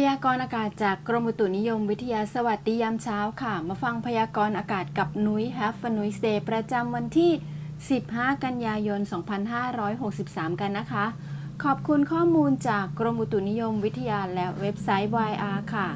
พยากรณ์อากาศจากกรมอุตุนิยมวิทยาสวัสดียามเช้าค่ะ มาฟังพยากรณ์อากาศกับนุ้ย Have a Nuis Day ประจำวันที่ 15 กันยายน 2563 กันนะคะ ขอบคุณข้อมูลจากกรมอุตุนิยมวิทยาและเว็บไซต์ YR ค่ะ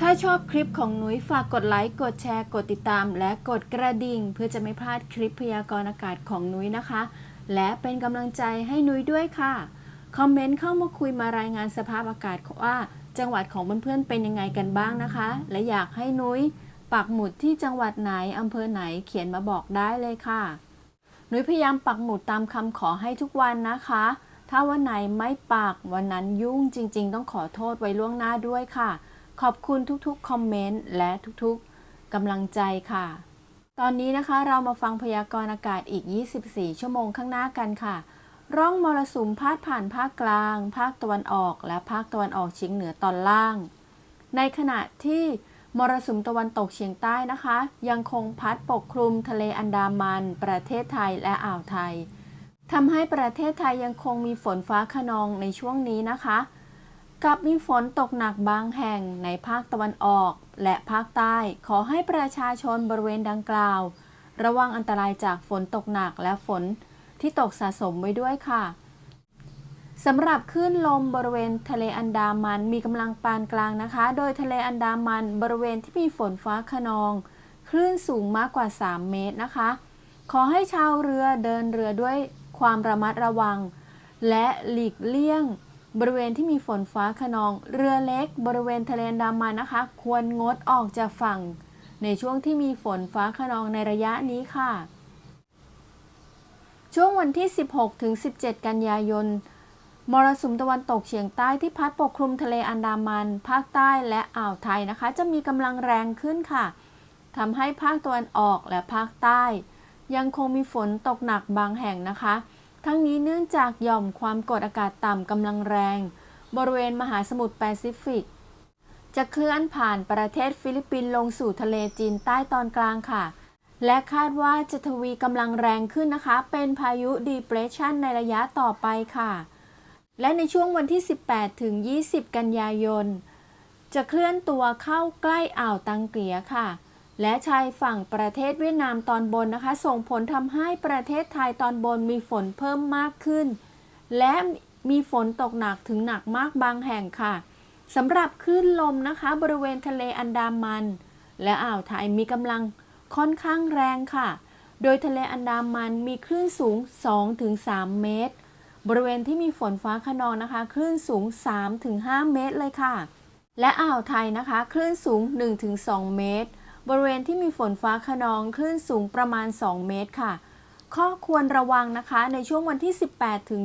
ถ้าชอบคลิปของนุ้ยฝากกดไลค์กดแชร์ กดติดตาม และกดกระดิ่ง เพื่อจะไม่พลาดคลิปพยากรณ์อากาศของนุ้ยนะคะ และเป็นกำลังใจให้นุ้ยด้วยค่ะ คอมเมนต์เข้ามาคุยมารายงานสภาพอากาศว่าจังหวัดของเพื่อนๆเป็นยังไงกันบ้างนะคะ และอยากให้นุ้ยปักหมุดที่จังหวัดไหนอำเภอไหนเขียนมาบอกได้เลยค่ะ นุ้ยพยายามปักหมุดตามคำขอให้ทุกวันนะคะ ถ้าวันไหนไม่ปักวันนั้นยุ่งจริง ๆ ต้องขอโทษไว้ล่วงหน้าด้วยค่ะ ขอบคุณทุกๆคอมเมนต์และทุกๆกำลังใจค่ะ ตอนนี้นะคะเรามาฟังพยากรณ์อากาศอีก 24 ชั่วโมงข้างหน้ากันค่ะ ร่องมรสุมพาดผ่านภาคกลาง ภาคตะวันออกและภาคตะวันออกเฉียงเหนือตอนล่าง ในขณะที่มรสุมตะวันตกเฉียงใต้นะคะ ยังคงพัดปกคลุมทะเลอันดามัน ประเทศไทยและอ่าวไทยทำให้ประเทศไทยยังคงมีฝนฟ้าขนองในช่วงนี้นะคะ กับมีฝนตกหนักบางแห่งในภาคตะวันออก และภาคใต้ขอให้ประชาชนบริเวณดังกล่าว ระวังอันตรายจากฝนตกหนักและฝน ที่ตกสะสมไว้ด้วยค่ะสำหรับคลื่นลมบริเวณทะเลอันดามันมีกำลังปานกลางนะคะ โดยทะเลอันดามันบริเวณที่มีฝนฟ้าขนอง คลื่นสูงมากกว่า 3 เมตรนะคะ ขอให้ชาวเรือเดินเรือด้วยความระมัดระวัง และหลีกเลี่ยง บริเวณที่มีฝนฟ้าขนอง เรือเล็ก บริเวณทะเลอันดามันนะคะ ควรงดออกจากฝั่ง ในช่วงที่มีฝนฟ้าขนองในระยะนี้ค่ะ ช่วงวันที่ 16 ถึง 17 กันยายน มรสุมตะวันตกเฉียงใต้ที่พัดปกคลุมทะเลอันดามัน ภาคใต้และอ่าวไทยนะคะ จะมีกำลังแรงขึ้นค่ะทำให้ภาคตะวันออกและภาคใต้ ยังคงมีฝนตกหนักบางแห่งนะคะ ทั้งนี้เนื่องจากหย่อมความกดอากาศต่ำกำลังแรง บริเวณมหาสมุทรแปซิฟิก จะเคลื่อนผ่านประเทศฟิลิปปินส์ลงสู่ทะเลจีนใต้ตอนกลางค่ะ และคาดว่าจะทวีกำลังแรงขึ้นนะคะ เป็นพายุ depression ในระยะต่อไปค่ะ และในช่วงวันที่ 18 ถึง 20 กันยายน จะเคลื่อนตัวเข้าใกล้อ่าวตังเกียค่ะ และชายฝั่งประเทศเวียดนามตอนบนนะคะ ส่งผลทำให้ประเทศไทยตอนบนมีฝนเพิ่มมากขึ้น และมีฝนตกหนักถึงหนักมากบางแห่งค่ะสำหรับคลื่นลมนะคะ บริเวณทะเลอันดามัน และอ่าวไทยมีกำลัง ค่อนข้างแรงค่ะ โดยทะเลอันดามันมีคลื่นสูง 2-3 เมตร บริเวณที่มีฝนฟ้าขนองนะคะ คลื่นสูง 3-5 เมตรเลยค่ะ และอ่าวไทยนะคะ คลื่นสูง 1-2 เมตร บริเวณที่มีฝนฟ้าขนอง คลื่นสูงประมาณ 2 เมตรค่ะ ข้อควรระวังนะคะในช่วงวันที่ 18ถึง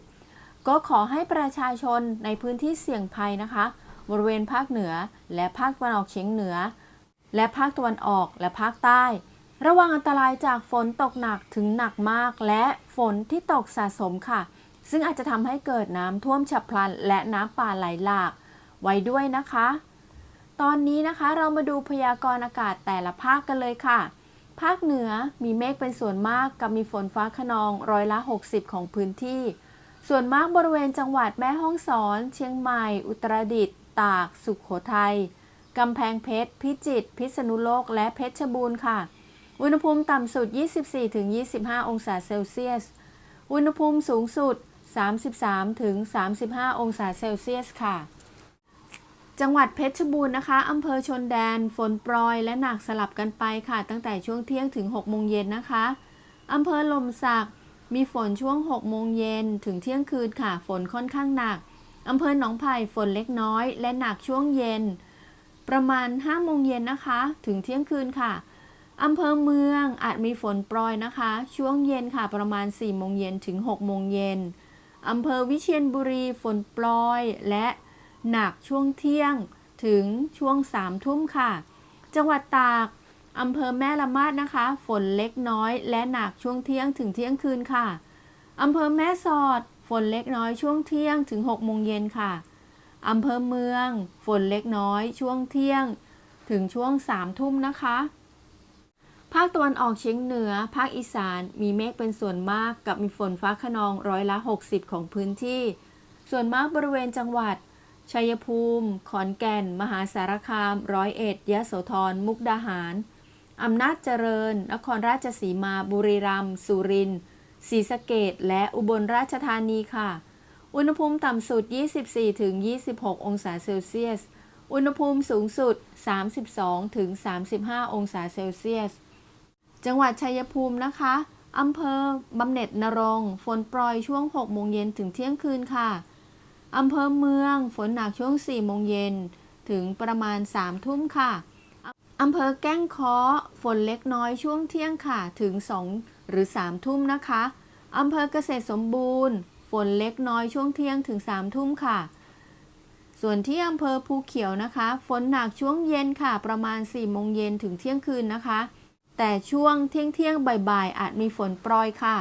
20 ก็ขอให้ประชาชนในพื้นที่เสี่ยงภัยนะคะ บริเวณภาคเหนือและภาคตะวันออกเฉียงเหนือ และภาคตะวันออกและภาคใต้ ระวังอันตรายจากฝนตกหนักถึงหนักมาก และฝนที่ตกสะสมค่ะ ซึ่งอาจจะทำให้เกิดน้ำท่วมฉับพลัน และน้ำป่าไหลหลาก ไว้ด้วยนะคะ ตอนนี้นะคะเรามาดูพยากรณ์อากาศแต่ละภาคกันเลยค่ะ ภาคเหนือมีเมฆเป็นส่วนมากกับมีฝนฟ้าขนองร้อยละ 60 ของพื้นที่ ส่วนมากบริเวณจังหวัดแม่ฮ่องสอน เชียงใหม่ อุตรดิตถ์ตาก สุขโขทัย กำแพงเพชร พิจิตร พิษณุโลก และเพชรบูรณ์ค่ะ อุณหภูมิต่ำสุด 24-25 องศาเซลเซียส อุณหภูมิสูงสุด 33-35 องศาเซลเซียสค่ะ จังหวัดเพชรบูรณ์นะคะอำเภอชนแดน ฝนโปรยและหนักสลับกันไปค่ะ ตั้งแต่ช่วงเที่ยงถึง 6 โมงเย็นนะคะอำเภอลมสักมีฝนช่วง 6 โมงเย็นถึงเที่ยงคืนค่ะ ฝนค่อนข้างหนักอำเภอหนองไผ่ฝนเล็กน้อย และหนักช่วงเย็น ประมาณ5โมงเย็นนะคะ ถึงเที่ยงคืนค่ะอำเภอเมืองอาจมีฝนโปรยนะคะ ช่วงเย็นค่ะประมาณ4โมงเย็นถึง6โมงเย็นอำเภอวิเชียรบุรีฝนโปรยและหนักช่วงเที่ยงถึงช่วง3ทุ่มค่ะ จังหวัดตากอำเภอแม่ละมาดนะคะ ฝนเล็กน้อย และหนักช่วงเที่ยงถึงเที่ยงคืนค่ะอำเภอแม่สอด ฝนเล็กน้อยช่วงเที่ยงถึง6โมงเย็นค่ะ อำเภอเมือง ฝนเล็กน้อย ช่วงเที่ยง ถึงช่วง3ทุ่มนะคะ ภาคตะวันออกเฉียงเหนือ ภาคอีสานมีเมฆเป็นส่วนมากกับมีฝนฟ้าขนองร้อยละ 60 ของพื้นที่ ส่วนมากบริเวณจังหวัด ชัยภูมิ ขอนแก่น มหาสารคาม ร้อยเอ็ด ยะโสธร มุกดาหาร อำนาจเจริญ นครราชสีมา บุรีรัมย์ สุรินทร์ศรีสะเกดและอุบลราชธานีค่ะ อุณหภูมิต่ำสุด 24-26 องศาเซลเซียส อุณหภูมิสูงสุด 32-35 องศาเซลเซียส จังหวัดชัยภูมินะคะอำเภอบำเหน็จนรงฝนโปรยช่วง 6 โมงเย็นถึงเที่ยงคืนค่ะอำเภอเมืองฝนหนักช่วง 4 โมงเย็นถึงประมาณ 3 ทุ่มค่ะอำเภอแก้งคาะฝนเล็กน้อยช่วงเที่ยงค่ะถึง 2 หรือ 3 ทุ่มนะคะอำเภอเกษตรสมบูรณ์ นเล็กน้อยช่วงเที่ยงถึง3ทุ่มค่ะ ส่วนที่อำเภอภูเขียวนะคะ ฝนหนักช่วงเย็นค่ะ ประมาณ4โมงเย็นถึงเที่ยงคืนนะคะ แต่ช่วงเที่ยงเที่ยงบ่ายๆ อาจมีฝนโปรยค่ะ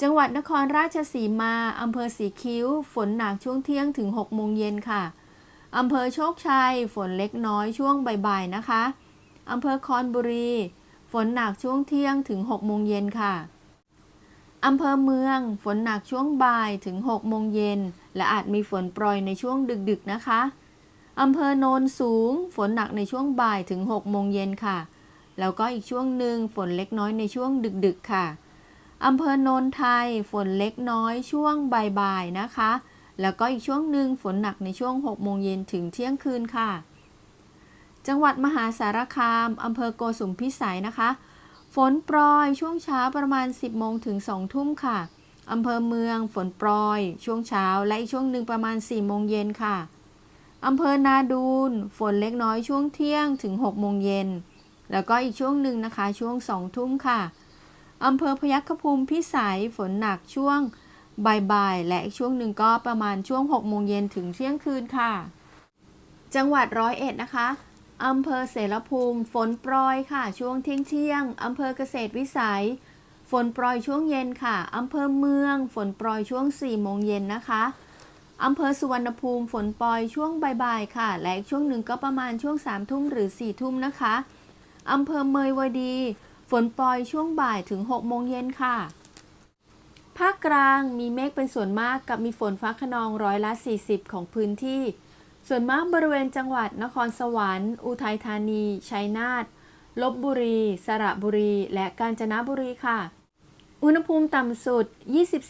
จังหวัดนครราชสีมาอำเภอสีคิ้ว ฝนหนักช่วงเที่ยงถึง6โมงเย็นค่ะอำเภอโชคชัย ฝนเล็กน้อยช่วงบ่ายๆนะคะอำเภอคอนบุรี ฝนหนักช่วงเที่ยงถึง6โมงเย็นค่ะ อำเภอเมืองฝนหนักช่วงบ่ายถึง 6 โมงเย็น และอาจมีฝนโปรยในช่วงดึกๆนะคะ อำเภอโนนสูง ฝนหนักในช่วงบ่ายถึง 6 โมงเย็นค่ะ แล้วก็อีกช่วงหนึ่งฝนเล็กน้อยในช่วงดึกๆค่ะ อำเภอโนนไทย ฝนเล็กน้อยช่วงบ่ายๆนะคะ แล้วก็อีกช่วงหนึ่งฝนหนักในช่วง 6 โมงเย็นถึงเที่ยงคืนค่ะ จังหวัดมหาสารคาม อำเภอโกสุมพิสัยนะคะ ฝนโปรยช่วงเช้าประมาณ 10โมงถึง2ทุ่มค่ะอำเภอเมืองฝนโปรยช่วงเช้าและอีกช่วงหนึ่งประมาณ4โมงเย็นค่ะอำเภอนาดูนฝนเล็กน้อยช่วงเที่ยงถึง6โมงเย็นแล้วก็อีกช่วงหนึ่งนะคะช่วง2ทุ่มค่ะอำเภอพยัคฆภูมิพิสัยฝนหนักช่วงบ่ายๆและอีกช่วงหนึ่งก็ประมาณช่วง6โมงเย็นถึงเที่ยงคืนค่ะ จังหวัดร้อยเอ็ดนะคะ อำเภอเสรภูมิ ฝนโปรยค่ะ ช่วงเที่ยงเที่ยงอำเภอเกษตรวิสัย ฝนโปรยช่วงเย็นค่ะอำเภอเมือง ฝนโปรยช่วง4โมงเย็นนะคะอำเภอสุวรรณภูมิฝนโปรยช่วงบ่ายๆค่ะ และอีกช่วงหนึ่งก็ประมาณช่วง3ทุ่มหรือ4ทุ่มนะคะอำเภอเมยวดี ฝนโปรยช่วงบ่ายถึง6โมงเย็นค่ะ ภาคกลางมีเมฆเป็นส่วนมากกับมีฝนฟ้าขนองร้อยละ 40 ของพื้นที่ ส่วนมากบริเวณจังหวัดนครสวรรค์ อุทัยธานี ชัยนาท ลบบุรี สระบุรี และกาญจนบุรีค่ะ อุณหภูมิต่ำสุด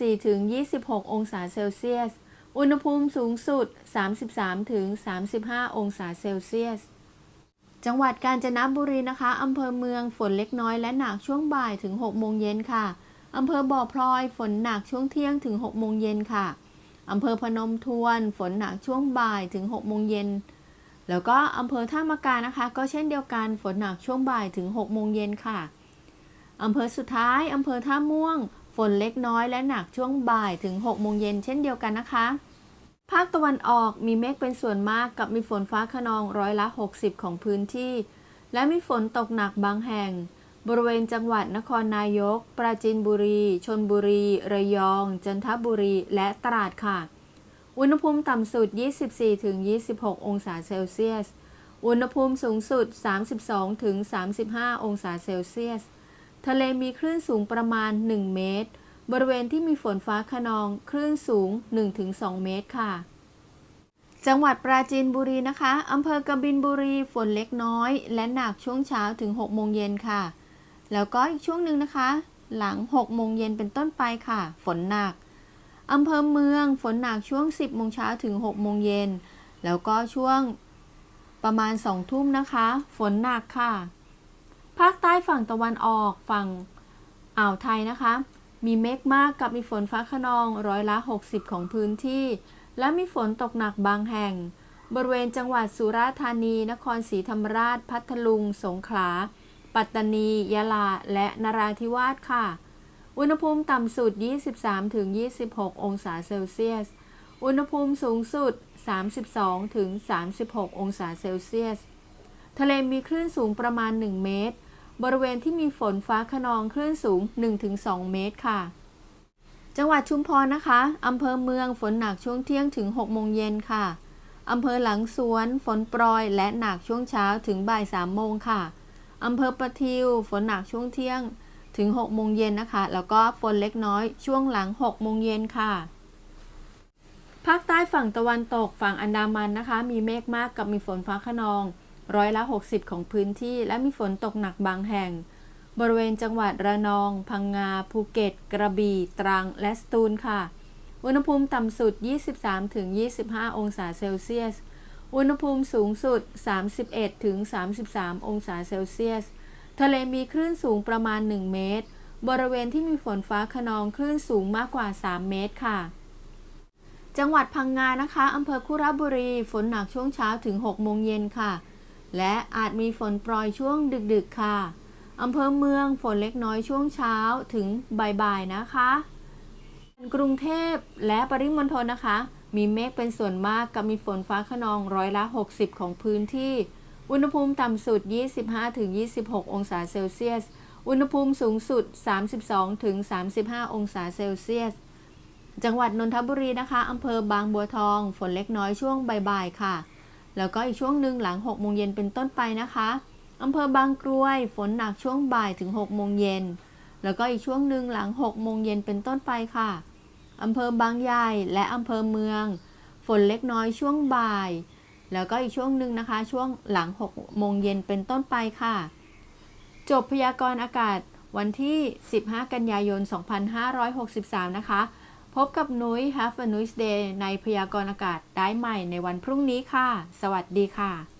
24-26 องศาเซลเซียส อุณหภูมิสูงสุด 33-35 องศาเซลเซียส จังหวัดกาญจนบุรีนะคะอำเภอเมืองฝนเล็กน้อยและหนักช่วงบ่ายถึง 6 โมงเย็นค่ะอำเภอบ่อพลอยฝนหนักช่วงเที่ยงถึง 6 โมงเย็นค่ะ อำเภอพนมทวน ฝนหนักช่วงบ่ายถึง6โมงเย็น แล้วก็อำเภอท่ามะกานะคะ ก็เช่นเดียวกัน ฝนหนักช่วงบ่ายถึง6โมงเย็นค่ะ อำเภอสุดท้าย อำเภอท่าม่วง ฝนเล็กน้อยและหนักช่วงบ่ายถึง6โมงเย็นเช่นเดียวกันนะคะ ภาคตะวันออกมีเมฆเป็นส่วนมากกับมีฝนฟ้าขนองร้อยละ 60 ของพื้นที่ และมีฝนตกหนักบางแห่ง บริเวณจังหวัดนครนายก ปราจีนบุรี ชนบุรี ระยอง จันทบุรี และตราดค่ะ อุณหภูมิต่ำสุด 24-26 องศาเซลเซียส อุณหภูมิสูงสุด 32-35 องศาเซลเซียส ทะเลมีคลื่นสูงประมาณ 1 เมตร บริเวณที่มีฝนฟ้าขนอง คลื่นสูง 1-2 เมตรค่ะ จังหวัดปราจีนบุรีนะคะอำเภอกบินบุรี ฝนเล็กน้อย และหนักช่วงเช้าถึง 6 โมงเย็นค่ะ แล้วก็อีกช่วงหนึ่งนะคะ หลัง 6 โมงเย็นเป็นต้นไปค่ะ ฝนหนักอำเภอเมืองฝนหนักช่วง 10 โมงเช้าถึง 6 โมงเย็น แล้วก็ช่วงประมาณ 2 ทุ่มนะคะ ฝนหนักค่ะ ภาคใต้ฝั่งตะวันออกฝั่งอ่าวไทยนะคะ มีเมฆมากกับมีฝนฟ้าขนองร้อยละ 60 ของพื้นที่ และมีฝนตกหนักบางแห่ง บริเวณจังหวัดสุราษฎร์ธานี นครศรีธรรมราช พัทลุง สงขลา ปัตตานี ยะลา และนราธิวาสค่ะ อุณหภูมิต่ำสุด 23-26 องศาเซลเซียส อุณหภูมิสูงสุด 32-36 องศาเซลเซียส ทะเลมีคลื่นสูงประมาณ 1 เมตร บริเวณที่มีฝนฟ้าขนองคลื่นสูง 1-2 เมตรค่ะ จังหวัดชุมพรนะคะอำเภอเมืองฝนหนักช่วงเที่ยงถึง 6 โมงเย็นค่ะอำเภอหลังสวน ฝนโปรยและหนักช่วงเช้าถึงบ่าย 3 โมงค่ะ อำเภอประทิว ฝนหนักช่วงเที่ยงถึง6โมงเย็นนะคะ แล้วก็ฝนเล็กน้อยช่วงหลัง6โมงเย็นค่ะ ภาคใต้ฝั่งตะวันตกฝั่งอันดามันนะคะ มีเมฆมากกับมีฝนฟ้าขนอง ร้อยละ 60 ของพื้นที่ และมีฝนตกหนักบางแห่ง บริเวณจังหวัดระนอง พังงา ภูเก็ต กระบี่ ตรัง และสตูลค่ะ อุณหภูมิต่ำสุด 23-25 องศาเซลเซียส อุณหภูมิสูงสุด 31-33 องศาเซลเซียส ทะเลมีคลื่นสูงประมาณ 1 เมตร บริเวณที่มีฝนฟ้าขนองคลื่นสูงมากกว่า 3 เมตรค่ะ จังหวัดพังงานะคะอำเภอคุระบุรี ฝนหนักช่วงเช้าถึง 6 โมงเย็นค่ะ และอาจมีฝนโปรยช่วงดึกๆ ค่ะอำเภอเมืองฝนเล็กน้อยช่วงเช้าถึงบ่ายๆนะคะ กรุงเทพและปริมณฑลนะคะ มีเมฆเป็นส่วนมากกับมีฝนฟ้าขนองร้อยละ 60 ของพื้นที่ อุณหภูมิต่ำสุด 25-26 องศาเซลเซียส อุณหภูมิสูงสุด 32-35 องศาเซลเซียส จังหวัดนนทบุรีนะคะอำเภอบางบัวทอง ฝนเล็กน้อยช่วงบ่ายๆค่ะ แล้วก็อีกช่วงหนึ่งหลัง6โมงเย็นเป็นต้นไปนะคะอำเภอบางกรวย ฝนหนักช่วงบ่ายถึง6โมงเย็น แล้วก็อีกช่วงหนึ่งหลัง6โมงเย็นเป็นต้นไปค่ะ อำเภอบางใหญ่และอำเภอเมือง ฝนเล็กน้อยช่วงบ่าย แล้วก็อีกช่วงหนึ่งนะคะ ช่วงหลัง6โมงเย็นเป็นต้นไปค่ะ จบพยากรณ์อากาศวันที่ 15 กันยายน 2563 นะคะ พบกับนุ้ย Have a nice day ในพยากรณ์อากาศได้ใหม่ในวันพรุ่งนี้ค่ะ สวัสดีค่ะ